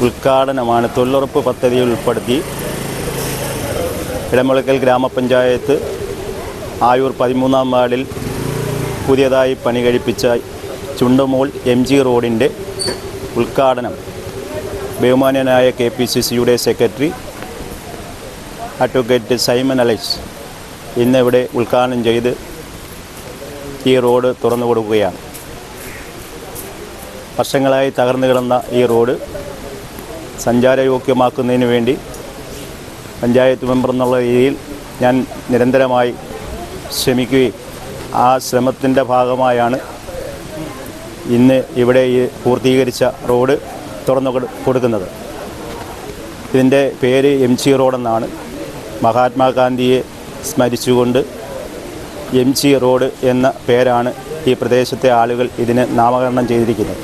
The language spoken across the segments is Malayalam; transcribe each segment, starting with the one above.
ഉദ്ഘാടനമാണ് തൊഴിലുറപ്പ് പദ്ധതിയിൽ ഉൾപ്പെടുത്തി ഇടമുളക്കൽ ഗ്രാമപഞ്ചായത്ത് ആയൂർ പതിമൂന്നാം വാർഡിൽ പുതിയതായി പണി കഴിപ്പിച്ച ചുണ്ടമോൾ എം ജി റോഡിന്റെ ഉദ്ഘാടനം ബഹുമാന്യനായ കെ പി സി സിയുടെ സെക്രട്ടറി അഡ്വക്കേറ്റ് സൈമൻ അലൈസ് ഇന്നിവിടെ ഉദ്ഘാടനം ചെയ്ത് ഈ റോഡ് തുറന്നു കൊടുക്കുകയാണ് വർഷങ്ങളായി തകർന്നു കിടന്ന ഈ റോഡ് സഞ്ചാരയോഗ്യമാക്കുന്നതിന് വേണ്ടി പഞ്ചായത്ത് മെമ്പർ എന്നുള്ള രീതിയിൽ ഞാൻ നിരന്തരമായി ശ്രമിക്കുകയും ആ ശ്രമത്തിന്റെ ഭാഗമായാണ് ഇന്ന് ഇവിടെ ഈ പൂർത്തീകരിച്ച റോഡ് തുറന്നു കൊടുക്കുന്നത്. ഇതിന്റെ പേര് എം ജി റോഡെന്നാണ്. മഹാത്മാഗാന്ധിയെ സ്മരിച്ചുകൊണ്ട് എം ജി റോഡ് എന്ന പേരാണ് ഈ പ്രദേശത്തെ ആളുകൾ ഇതിന് നാമകരണം ചെയ്തിരിക്കുന്നത്.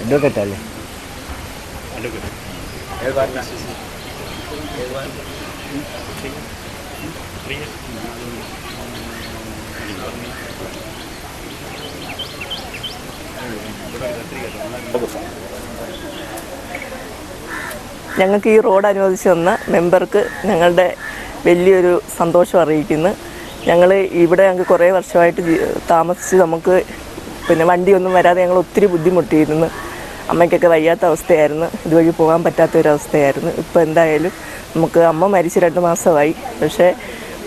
അഡ്വക്കേറ്റ് അല്ലേ ഞങ്ങൾക്ക് ഈ റോഡ് അനുവദിച്ച് തന്ന മെമ്പർക്ക് ഞങ്ങളുടെ വലിയൊരു സന്തോഷം അറിയിക്കുന്നു. ഞങ്ങൾ ഇവിടെ ഞങ്ങൾക്ക് കുറേ വർഷമായിട്ട് താമസിച്ച് നമുക്ക് പിന്നെ വണ്ടിയൊന്നും വരാതെ ഞങ്ങൾ ഒത്തിരി ബുദ്ധിമുട്ടിയിരുന്നു. അമ്മയ്ക്കൊക്കെ വയ്യാത്ത അവസ്ഥയായിരുന്നു. ഇതുവഴി പോകാൻ പറ്റാത്ത ഒരു അവസ്ഥയായിരുന്നു ഇപ്പോൾ എന്തായാലും നമുക്ക് അമ്മ മരിച്ച് രണ്ട് മാസമായി. പക്ഷേ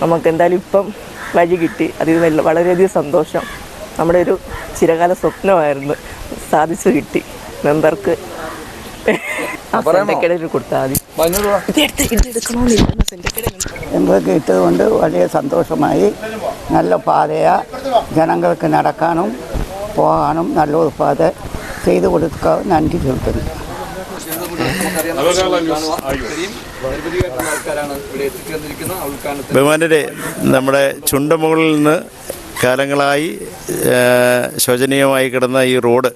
നമുക്ക് എന്തായാലും ഇപ്പം വഴി കിട്ടി. അതിൽ വളരെയധികം സന്തോഷം. നമ്മുടെ ഒരു ചിരകാല സ്വപ്നമായിരുന്നു. സാധിച്ചു കിട്ടി. മെമ്പർക്ക് ആ സെന്റെക്കിടയിൽ കൊടുത്താൽ മതി. ഇട്ടതുകൊണ്ട് വലിയ സന്തോഷമായി. നല്ല പാതയാണ് ജനങ്ങൾക്ക് നടക്കാനും പോകാനും നല്ലൊരു പാത ചെയ്തു കൊടുക്കാൻ നന്ദി ചോദിക്കുന്നു. ബഹുമാനരെ നമ്മുടെ ചുണ്ടമുകളിൽ നിന്ന് കാലങ്ങളായി ശോചനീയമായി കിടന്ന ഈ റോഡ്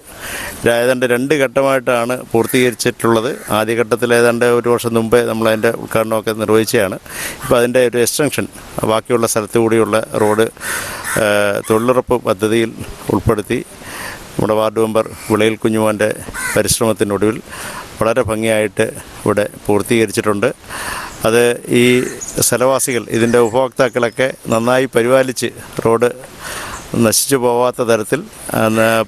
ഏതാണ്ട് രണ്ട് ഘട്ടമായിട്ടാണ് പൂർത്തീകരിച്ചിട്ടുള്ളത്. ആദ്യഘട്ടത്തിൽ ഏതാണ്ട് ഒരു വർഷം മുമ്പേ നമ്മൾ അതിന്റെ ഉദ്ഘാടനമൊക്കെ നിർവഹിച്ചതാണ്. ഇപ്പോൾ അതിന്റെ ഒരു എക്സ്റ്റൻഷൻ ബാക്കിയുള്ള സ്ഥലത്തു കൂടിയുള്ള റോഡ് തൊഴിലുറപ്പ് പദ്ധതിയിൽ ഉൾപ്പെടുത്തി നമ്മുടെ വാർഡ് മെമ്പർ വിളയിൽ കുഞ്ഞുമോന്റെ പരിശ്രമത്തിനൊടുവിൽ വളരെ ഭംഗിയായിട്ട് ഇവിടെ പൂർത്തീകരിച്ചിട്ടുണ്ട്. അത് ഈ സ്ഥലവാസികൾ ഇതിന്റെ ഉപഭോക്താക്കളൊക്കെ നന്നായി പരിപാലിച്ച് റോഡ് നശിച്ചു പോവാത്ത തരത്തിൽ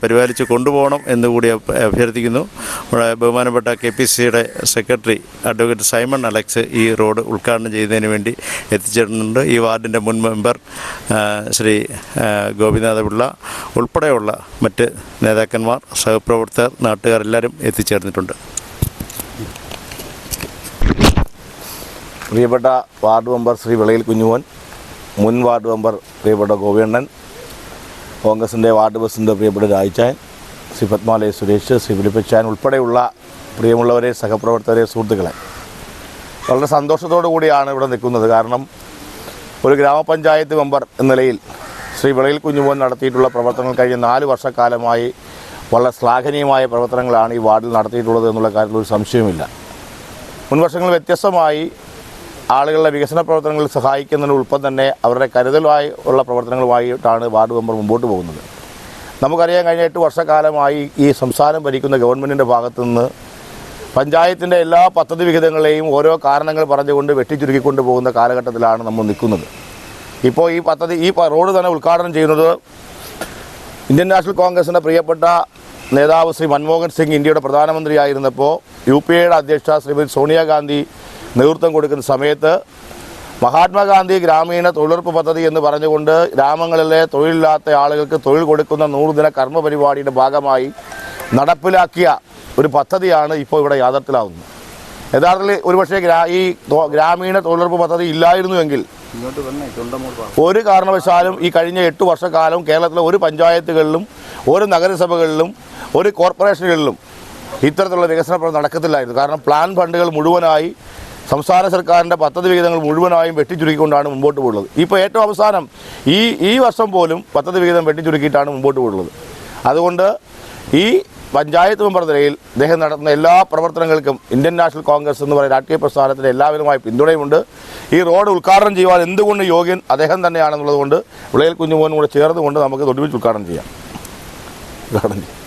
പരിപാലിച്ച് കൊണ്ടുപോകണം എന്നുകൂടി അഭ- അഭ്യർത്ഥിക്കുന്നു. നമ്മുടെ ബഹുമാനപ്പെട്ട കെ പി സിയുടെ സെക്രട്ടറി അഡ്വക്കേറ്റ് സൈമൺ അലക്സ് ഈ റോഡ് ഉദ്ഘാടനം ചെയ്യുന്നതിന് വേണ്ടി എത്തിച്ചിട്ടുണ്ട് ഈ വാർഡിന്റെ മുൻ മെമ്പർ ശ്രീ ഗോപിനാഥപിള്ള ഉൾപ്പെടെയുള്ള മറ്റ് നേതാക്കന്മാർ സഹപ്രവർത്തകർ നാട്ടുകാരെല്ലാവരും എത്തിച്ചേർന്നിട്ടുണ്ട്. പ്രിയപ്പെട്ട വാർഡ് മെമ്പർ ശ്രീ വിളയിൽ കുഞ്ഞുമോൻ മുൻ വാർഡ് മെമ്പർ പ്രിയപ്പെട്ട ഗോപിയണ്ണൻ കോൺഗ്രസിന്റെ വാർഡ് പ്രസിഡന്റ് പ്രിയപ്പെട്ട രായിച്ചാൻ ശ്രീ പത്മാലയ സുരേഷ് ശ്രീ ഫിലിപ്പച്ചാൻ ഉൾപ്പെടെയുള്ള പ്രിയമുള്ളവരെ സഹപ്രവർത്തകരെ സുഹൃത്തുക്കളെ. വളരെ സന്തോഷത്തോടു കൂടിയാണ് ഇവിടെ നിൽക്കുന്നത്. കാരണം ഒരു ഗ്രാമപഞ്ചായത്ത് മെമ്പർ എന്ന നിലയിൽ ശ്രീ വിളയിൽ കുഞ്ഞുമോൻ നടത്തിയിട്ടുള്ള പ്രവർത്തനങ്ങൾ കഴിഞ്ഞ നാല് വർഷക്കാലമായി വളരെ ശ്ലാഘനീയമായ പ്രവർത്തനങ്ങളാണ് ഈ വാർഡിൽ നടത്തിയിട്ടുള്ളത് എന്നുള്ള കാര്യത്തിൽ ഒരു സംശയവുമില്ല. മുൻവർഷങ്ങൾ വ്യത്യസ്തമായി ആളുകളുടെ വികസന പ്രവർത്തനങ്ങളിൽ സഹായിക്കുന്നതിനുൾപ്പം തന്നെ അവരുടെ കരുതലുമായി ഉള്ള പ്രവർത്തനങ്ങളുമായിട്ടാണ് വാർഡ് മെമ്പർ മുമ്പോട്ട് പോകുന്നത്. നമുക്കറിയാം കഴിഞ്ഞ എട്ട് വർഷക്കാലമായി ഈ സംസ്ഥാനം ഭരിക്കുന്ന ഗവൺമെന്റിന്റെ ഭാഗത്തു നിന്ന് പഞ്ചായത്തിന്റെ എല്ലാ പദ്ധതി വിഹിതങ്ങളെയും ഓരോ കാരണങ്ങൾ പറഞ്ഞുകൊണ്ട് വെട്ടിച്ചുരുക്കിക്കൊണ്ട് പോകുന്ന കാലഘട്ടത്തിലാണ് നമ്മൾ നിൽക്കുന്നത്. ഇപ്പോൾ ഈ പദ്ധതി ഈ റോഡ് തന്നെ ഉദ്ഘാടനം ചെയ്യുന്നത് ഇന്ത്യൻ നാഷണൽ കോൺഗ്രസിന്റെ പ്രിയപ്പെട്ട നേതാവ് ശ്രീ മൻമോഹൻ സിംഗ് ഇന്ത്യയുടെ പ്രധാനമന്ത്രിയായിരുന്നപ്പോൾ യു പി എയുടെ അധ്യക്ഷ ശ്രീമതി സോണിയാഗാന്ധി നേതൃത്വം കൊടുക്കുന്ന സമയത്ത് മഹാത്മാഗാന്ധി ഗ്രാമീണ തൊഴിലുറപ്പ് പദ്ധതി എന്ന് പറഞ്ഞുകൊണ്ട് ഗ്രാമങ്ങളിലെ തൊഴിലില്ലാത്ത ആളുകൾക്ക് തൊഴിൽ കൊടുക്കുന്ന നൂറുദിന കർമ്മ പരിപാടിയുടെ ഭാഗമായി നടപ്പിലാക്കിയ ഒരു പദ്ധതിയാണ് ഇപ്പോൾ ഇവിടെ യാഥാർത്ഥ്യത്തിലാവുന്നത്. യഥാർത്ഥത്തിൽ ഒരുപക്ഷെ ഈ ഗ്രാമീണ തൊഴിലുറപ്പ് പദ്ധതി ഇല്ലായിരുന്നുവെങ്കിൽ ഒരു കാരണവശാലും ഈ കഴിഞ്ഞ എട്ട് വർഷക്കാലം കേരളത്തിലെ ഒരു പഞ്ചായത്തുകളിലും ഒരു നഗരസഭകളിലും ഒരു കോർപ്പറേഷനുകളിലും ഇത്തരത്തിലുള്ള വികസന പ്രവർത്തനം നടക്കത്തില്ലായിരുന്നു. കാരണം പ്ലാൻ ഫണ്ടുകൾ മുഴുവനായി സംസ്ഥാന സർക്കാരിന്റെ പദ്ധതി വിഹിതങ്ങൾ മുഴുവനായും വെട്ടിച്ചുരുക്കിക്കൊണ്ടാണ് മുമ്പോട്ട് പോയിട്ടുള്ളത്. ഇപ്പോൾ ഏറ്റവും അവസാനം ഈ ഈ വർഷം പോലും പദ്ധതി വിഹിതം വെട്ടിച്ചുരുക്കിയിട്ടാണ് മുമ്പോട്ട് പോയിട്ടുള്ളത്. അതുകൊണ്ട് ഈ പഞ്ചായത്ത് മെമ്പർ നിലയിൽ അദ്ദേഹം നടത്തുന്ന എല്ലാ പ്രവർത്തനങ്ങൾക്കും ഇന്ത്യൻ നാഷണൽ കോൺഗ്രസ് എന്ന് പറയുന്ന രാഷ്ട്രീയ പ്രസ്ഥാനത്തിന് എല്ലാവിധമായ പിന്തുണയുമുണ്ട്. ഈ റോഡ് ഉദ്ഘാടനം ചെയ്യുവാൻ എന്തുകൊണ്ട് യോഗ്യൻ അദ്ദേഹം തന്നെയാണെന്നുള്ളത് കൊണ്ട് വിളയിൽ കുഞ്ഞുമോനും കൂടെ ചേർന്നുകൊണ്ട് നമുക്ക് ഒരുമിച്ച് ഉദ്ഘാടനം ചെയ്യാം. ഉദ്ഘാടനം ചെയ്യും.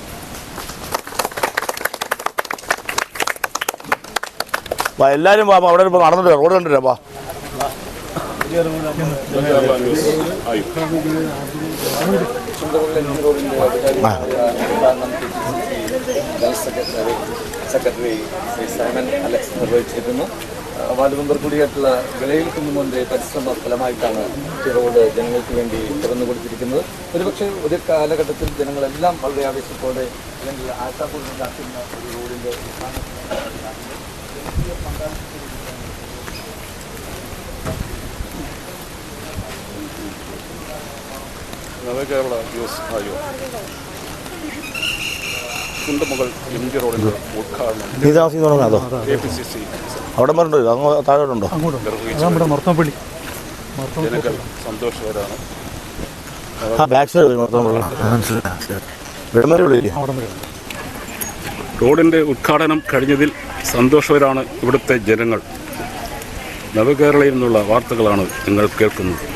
വാ എല്ലാവരും വാ അവിടെ ഇപ്പോൾ നടന്നിട്ട് റോഡ് കണ്ടിട്ട് വാ. സെക്രട്ടറി ശ്രീ സൈമൻ അലക്സ് നിർവഹിച്ചിരിക്കുന്നു. വാർഡ് വിളയിൽ കുഞ്ഞുമോന്റെ പരിശ്രമ ഫലമായിട്ടാണ് റോഡ് ജനങ്ങൾക്ക് വേണ്ടി തുറന്നു കൊടുത്തിരിക്കുന്നത്. ഒരുപക്ഷെ ഒരു കാലഘട്ടത്തിൽ ജനങ്ങളെല്ലാം വളരെ ആവേശത്തോടെ അല്ലെങ്കിൽ ആശാപൂർവം ഒരു റോഡിന്റെ നവകേരള യൂസ് ആയോഗ് കുണ്ടമുകൾ എം ജി റോഡിന്റെ ഉദ്ഘാടനം. നീ താമസിക്കുന്ന അതോ? K P C C. അവിടെ വരണ്ടോ അങ്ങ് താഴോട്ടുണ്ടോ? നിർവഹിച്ചു ജനങ്ങൾ സന്തോഷകരാണ്. ബാക്ക് സൈഡ് മനസ്സിലായി. അവിടെ വിളിയില്ലേ റോഡിന്റെ ഉദ്ഘാടനം കഴിഞ്ഞതിൽ സന്തോഷവരാണ് ഇവിടുത്തെ ജനങ്ങൾ. നവകേരളയിൽ നിന്നുള്ള വാർത്തകളാണ് നിങ്ങൾ കേൾക്കുന്നത്.